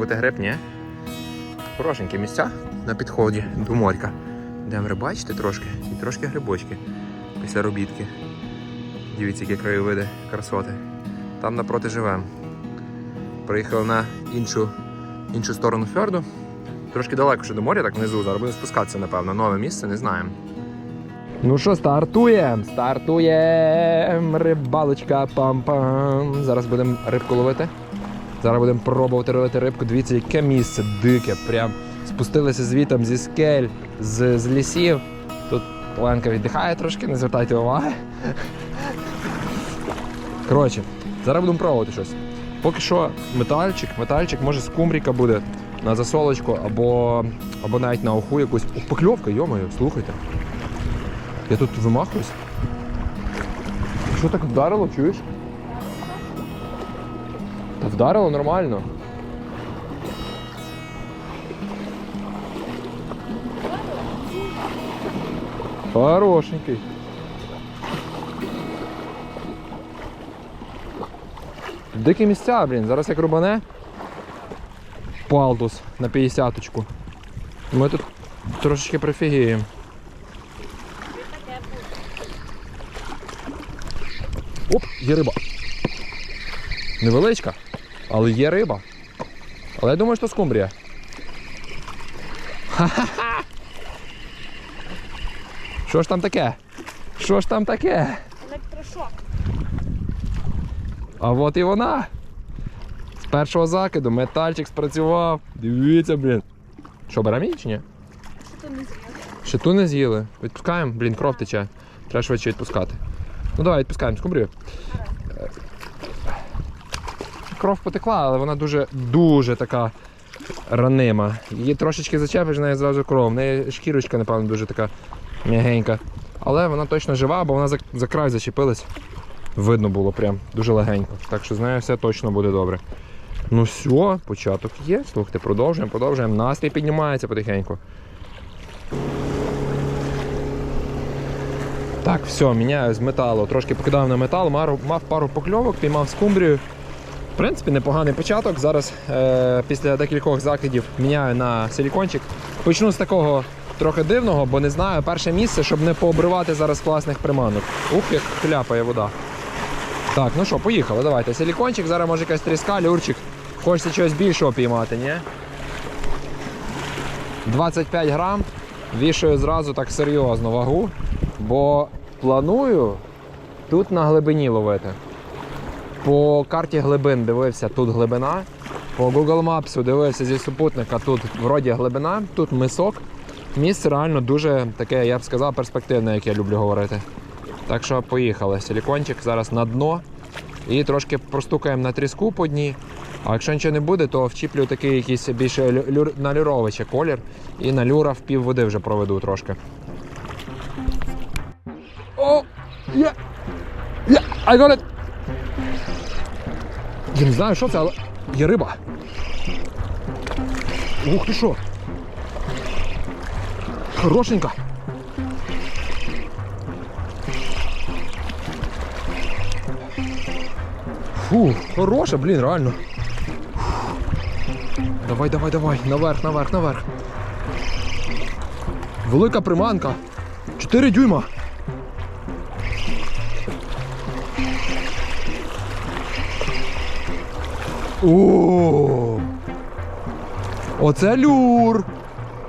бути гриб, ні? Хорошенькі місця на підході до морька. Йдемо рибачити трошки і трошки грибочки після робітки. Дивіться, які краєвиди, красоти. Там напроти живемо. Приїхали на іншу, іншу сторону фьорду. Трошки далеко ще до моря, так внизу. Зараз будемо спускатися, напевно. Нове місце, не знаємо. Ну що, стартуємо? Стартуємо! Рибалочка, пам-пам. Зараз будемо рибку ловити. Зараз будемо пробувати ловити рибку. Дивіться, яке місце дике. Прям спустилися звітом зі скель, з, з лісів. Тут Оленка віддихає трошки, не звертайте уваги. Коротше, зараз будемо пробувати щось. Поки що метальчик, метальчик, може скумріка буде на засолочку або, або навіть на оху якусь. О, покльовка, йомаю, слухайте. Я тут вимахуюсь. Що так вдарило, чуєш? Вдарило нормально. Хорошенький. Дикі місця, блін. Зараз як рубане. Палдус на 50-очку. Ми тут трошечки прифігіємо. Оп, є риба. Невеличка, але є риба. Але я думаю, що скумбрія. Ха-ха-ха! Що ж там таке? Що ж там таке? Електрошок. А от і вона. З першого закиду метальчик спрацював. Дивіться, блін. Що, беремо її чи ні? То не з'їв? Ще ту не з'їли. Відпускаємо, блін, кров тече. Треба швидше відпускати. Ну давай, відпускаємо, скумбрію. Кров потекла, але вона дуже дуже така ранима. Її трошечки зачепиш, в неї зразу кров. В неї шкірочка, напевно, дуже така м'ягенька. Але вона точно жива, бо вона за, за край зачепилась. Видно було прям дуже легенько. Так що з нею все точно буде добре. Ну все, початок є. Слухайте, продовжуємо, продовжуємо. Настрій піднімається потихеньку. Так, все, міняю з металу. Трошки покидав на метал, мав пару покльовок, піймав скумбрію. Принципі, непоганий початок. Зараз е, після декількох закидів міняю на силікончик. Почну з такого трохи дивного, бо не знаю перше місце, щоб не пообривати зараз класних приманок. Ух, як хляпає вода. Так, ну що, поїхали, давайте. Силікончик, зараз може якась тріска, люрчик. Хочеться чогось більшого піймати, ні? 25 грам. Вішаю зразу так серйозно вагу, бо планую тут на глибині ловити. По карті глибин дивився, тут глибина. По Google Maps дивився зі супутника, тут вроді глибина, тут мисок. Місце реально дуже таке, я б сказав, перспективне, як я люблю говорити. Так що поїхали. Силікончик зараз на дно. І трошки простукаємо на тріску по дні. А якщо нічого не буде, то вчіплю такий якийсь більше лю- люр... налюровичий колір. І на люра в пів води вже проведу трошки. О! Є! Є! I got it! Я не знаю, що це, але є риба. Ух ти що! Хорошенька! Фу, хороша, блін, реально. Давай, давай, давай, наверх, наверх, наверх. Велика приманка. 4 дюйма. О! Оце люр!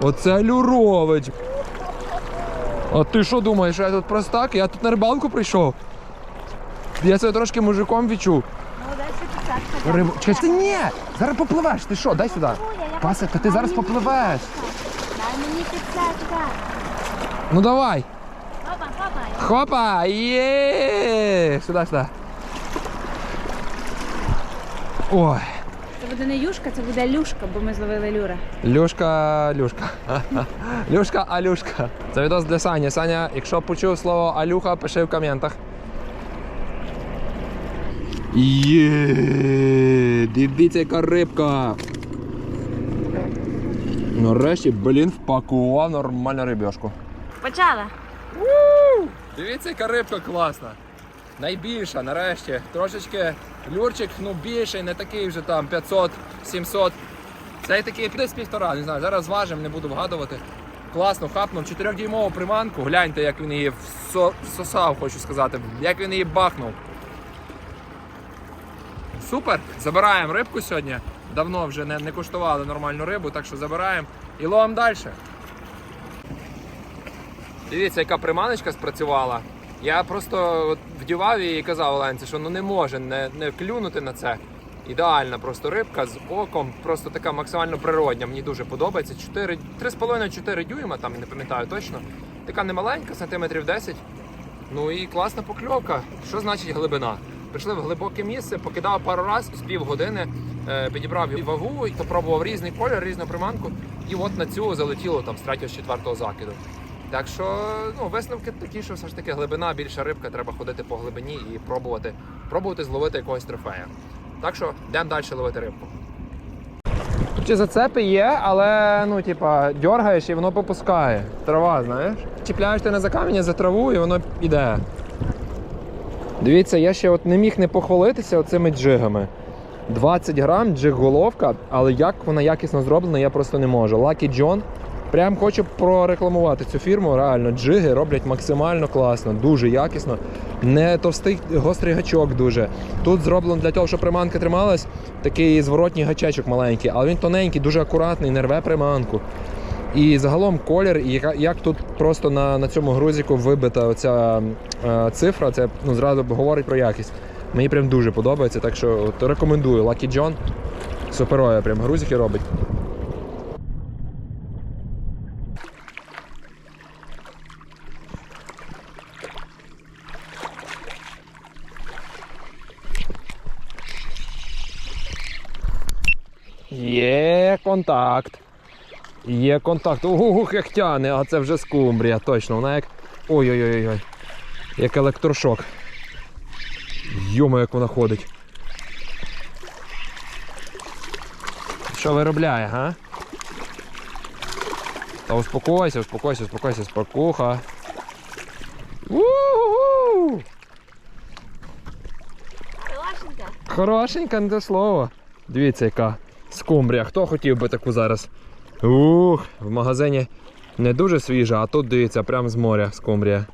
Оце люрович. А ти що думаєш, я тут простак? Я тут на рибалку прийшов. Я себе трошки мужиком відчув. Рибу. Чекай, ти ні! Зараз попливеш, ти що, дай сюди. Пасик, та ти зараз попливеш. Дай мені печатка. Ну давай. Опа, опа. Хопа! Є! Сюди, сюди. Ой. Це буде не юшка, це буде люшка, бо ми зловили люра. Люшка, люшка. Люшка, алюшка. Це відос для Сані. Саня, якщо почув слово алюха, пиши в коментах. Є, дивіться, яка рибка. Нарешті, блін, впакував нормальну рибешку. Почала. Дивіться, яка рибка класна. Найбільша, нарешті. Трошечки люрчик, ну більший, не такий вже там 500-700 Цей такий десь півтора, не знаю. Зараз зважимо, не буду вгадувати. Класно, хапнув 4-дюймову приманку. Гляньте, як він її всо- всосав, хочу сказати, як він її бахнув. Супер! Забираємо рибку сьогодні. Давно вже не, не куштували нормальну рибу, так що забираємо і ловимо далі. Дивіться, яка приманочка спрацювала. Я просто вдівав її і казав Оленці, що ну не може не, не клюнути на це. Ідеальна просто рибка з оком, просто така максимально природня. Мені дуже подобається. 4, 3,5-4 дюйма, там не пам'ятаю точно. Така немаленька, сантиметрів 10. Ну і класна покльовка. Що значить глибина? Прийшли в глибоке місце, покидав пару разів з півгодини, е, підібрав вагу, і попробував різний колір, різну приманку. І от на цю залетіло там з третього з четвертого закиду. Так що ну, висновки такі, що все ж таки глибина, більша рибка, треба ходити по глибині і пробувати, пробувати зловити якогось трофея. Так що йдемо далі ловити рибку. Чи зацепи є, але ну, типа, дергаєш і воно попускає. Трава, знаєш? Чіпляєш ти не за камінь, за траву і воно йде. Дивіться, я ще от не міг не похвалитися оцими джигами. 20 грам джиг головка, але як вона якісно зроблена, я просто не можу. Lucky John. Прям хочу прорекламувати цю фірму. Реально, джиги роблять максимально класно, дуже якісно. Не товстий гострий гачок дуже. Тут зроблено для того, щоб приманка трималась, такий зворотній гачечок маленький, але він тоненький, дуже акуратний, не рве приманку. І загалом колір, і як тут просто на, на цьому грузику вибита оця е, цифра, це ну, зразу говорить про якість. Мені прям дуже подобається, так що от, рекомендую. Lucky John. Суперове прям грузики робить. Є контакт. Є контакт. Ух, як тяне, а це вже скумбрія, точно. Вона як. Ой-ой-ой. Як електрошок. Йомо, як вона ходить. Що виробляє, га? Та успокойся, успокойся, успокойся, спокуха. У-ху-ху! Хорошенька. Хорошенька, не те слово. Дивіться, яка скумбрія. Хто хотів би таку зараз? Ух, в магазині не дуже свіжа, а тут дивіться, прямо з моря скумбрія.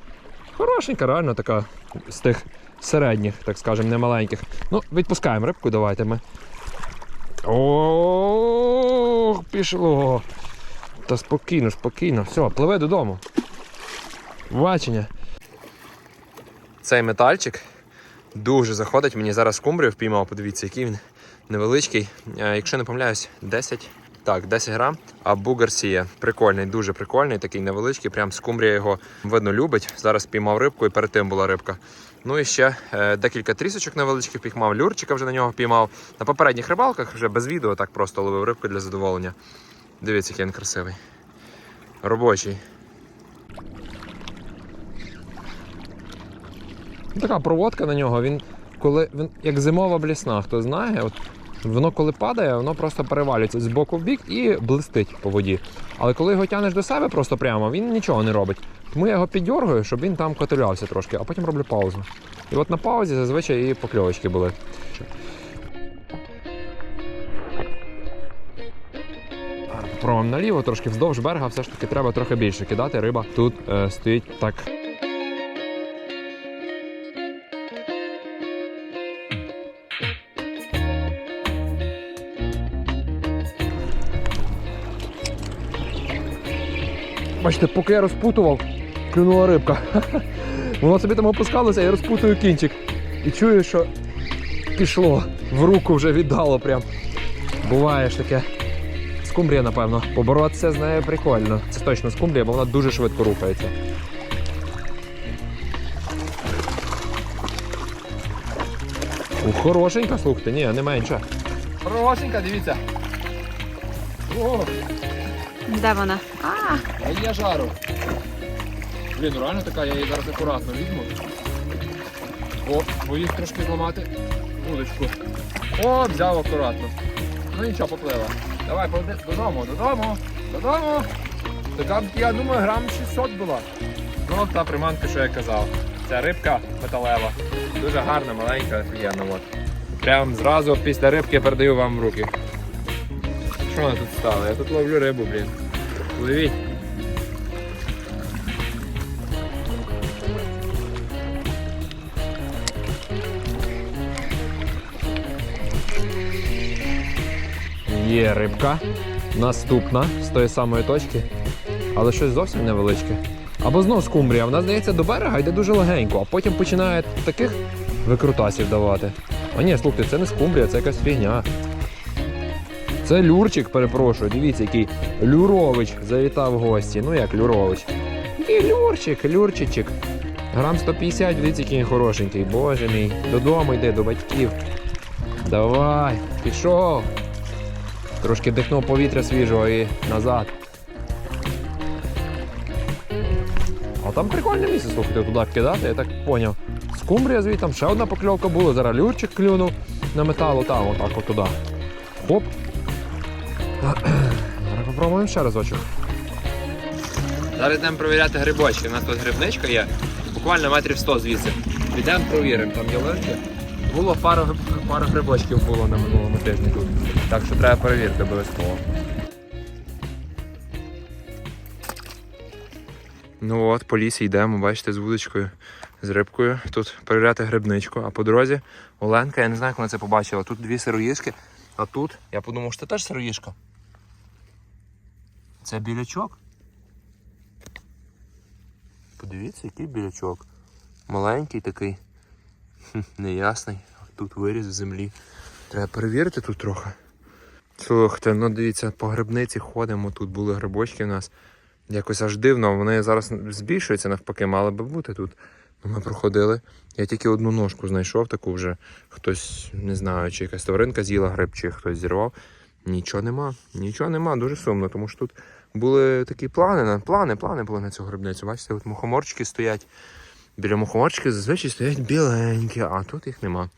Хорошенька, реально така з тих середніх, так скажемо, не маленьких. Ну, відпускаємо рибку, давайте ми. Ох, пішло. Та спокійно, спокійно. Все, пливе додому. Бачення. Цей метальчик дуже заходить. Мені зараз скумбрію впіймав, подивіться, який він невеличкий. Е, Якщо не помиляюсь, 10. Так, 10 грам. А Бугарсія прикольний, дуже прикольний, такий невеличкий. Прям скумбрія його видно любить. Зараз піймав рибку і перед тим була рибка. Ну і ще е, декілька трісочок невеличких піймав, люрчика вже на нього піймав. На попередніх рибалках вже без відео так просто ловив рибку для задоволення. Дивіться, який він красивий. Робочий. Така проводка на нього. Він коли він як зимова блісна, хто знає, от воно коли падає, воно просто перевалюється з боку в бік і блистить по воді. Але коли його тянеш до себе просто прямо, він нічого не робить. Тому я його піддергую, щоб він там котулявся трошки, а потім роблю паузу. І от на паузі зазвичай і покльовочки були. Попробуємо наліво, трошки вздовж берега, все ж таки треба трохи більше кидати. Риба тут е, стоїть так Бачите, поки я розпутував, клюнула рибка. Воно собі там опускалося, я розпутую кінчик. І чую, що пішло. В руку вже віддало прям. Буває ж таке. Скумбрія, напевно. Поборотися з нею прикольно. Це точно скумбрія, бо вона дуже швидко рухається. Ух, хорошенька, слухайте, ні, не менше. Хорошенька, дивіться. О, Де вона? А, а є жару. Блін, ну реально така, я її зараз акуратно візьму. О, боюсь трошки зламати вудочку. О, взяв акуратно. Ну нічого, поплила. Давай, поди додому, додому, додому. Така, я думаю, грам 600 була. Ну, та приманка, що я казав. Ця рибка металева. Дуже гарна, маленька, офігенна. От. Прям зразу після рибки передаю вам в руки. Що вона тут стала? Я тут ловлю рибу, блін. Ловіть. Є рибка. Наступна з тої самої точки. Але щось зовсім невеличке. Або знов скумбрія. Вона здається до берега йде дуже легенько, а потім починає таких викрутасів давати. А ні, слухайте, це не скумбрія, це якась фігня. Це люрчик, перепрошую. Дивіться, який Люрович завітав в гості. Ну як Люрович? І люрчик, люрчичик. Грам 150, дивіться, який хорошенький. Боже мій. Додому йде, до батьків. Давай, пішов. Трошки дихнув повітря свіжого і назад. А там прикольне місце, слухайте, туди кидати, я так поняв. Скумбрія звідти, там ще одна покльовка була, зараз люрчик клюнув на металу, там отак от туди. Хоп. Зараз попробуємо ще разочок. Зараз йдемо перевіряти грибочки. У нас тут грибничка є, буквально метрів 100 звідси. Підемо провіримо, там ялинки. Було пару, пару грибочків було на минулому тижні тут. Так що треба перевірити обов'язково. Ну от, по лісі йдемо, бачите, з вудочкою, з рибкою. Тут перевіряти грибничку, а по дорозі Оленка, я не знаю, вона це побачила. Тут дві сироїшки, а тут я подумав, що це теж сироїшка. Це білячок. Подивіться, який білячок. Маленький такий. Неясний. Тут виріс в землі. Треба перевірити тут трохи. Слухайте, ну дивіться, по грибниці ходимо, тут були грибочки у нас. Якось аж дивно, вони зараз збільшуються навпаки, мали би бути тут. Ну, Ми проходили. Я тільки одну ножку знайшов, таку вже хтось, не знаю, чи якась тваринка з'їла гриб, чи хтось зірвав. Нічого нема, нічого нема, дуже сумно, тому що тут були такі плани, плани, плани були на цю грибницю. Бачите, от мухоморчики стоять. Біля мухоморчиків зазвичай стоять біленькі, а тут їх нема.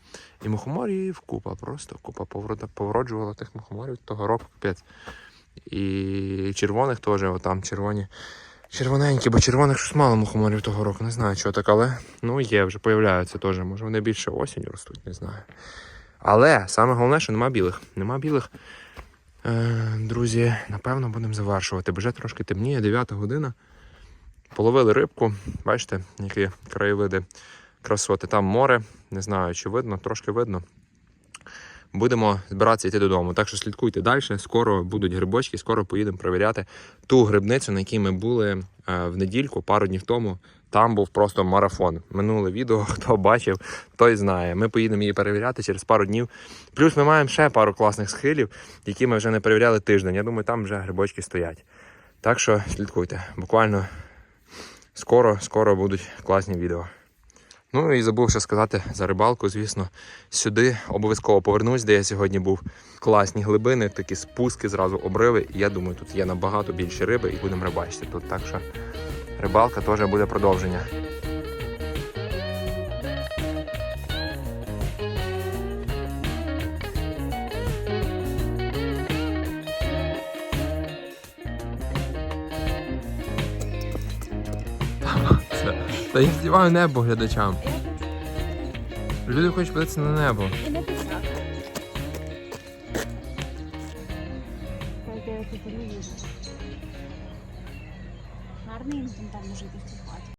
І мухоморів купа, просто купа повроджувала тих мухоморів того року капець. І червоних теж, отам червоні. Червоненькі, бо червоних щось мало мухоморів того року, не знаю, що так, але ну є, вже появляються теж. Може вони більше осінню ростуть, не знаю. Але саме головне, що нема білих. Нема білих. Е, друзі, напевно, будемо завершувати. Бо вже трошки темніє, 9 година. Половили рибку, бачите, які краєвиди красоти. Там море, не знаю, чи видно, трошки видно. Будемо збиратися йти додому. Так що слідкуйте далі. Скоро будуть грибочки, скоро поїдемо перевіряти ту грибницю, на якій ми були е, в недільку, пару днів тому. Там був просто марафон. Минуле відео, хто бачив, той знає. Ми поїдемо її перевіряти через пару днів. Плюс ми маємо ще пару класних схилів, які ми вже не перевіряли тиждень. Я думаю, там вже грибочки стоять. Так що слідкуйте. Буквально скоро, скоро будуть класні відео. Ну і забув ще сказати за рибалку, звісно, сюди обов'язково повернусь, де я сьогодні був. Класні глибини, такі спуски, зразу обриви. І я думаю, тут є набагато більше риби і будемо рибачити тут. Так що рибалка теж буде продовження. Та я здіваю небо глядачам. Люди хочуть подивитися на небо.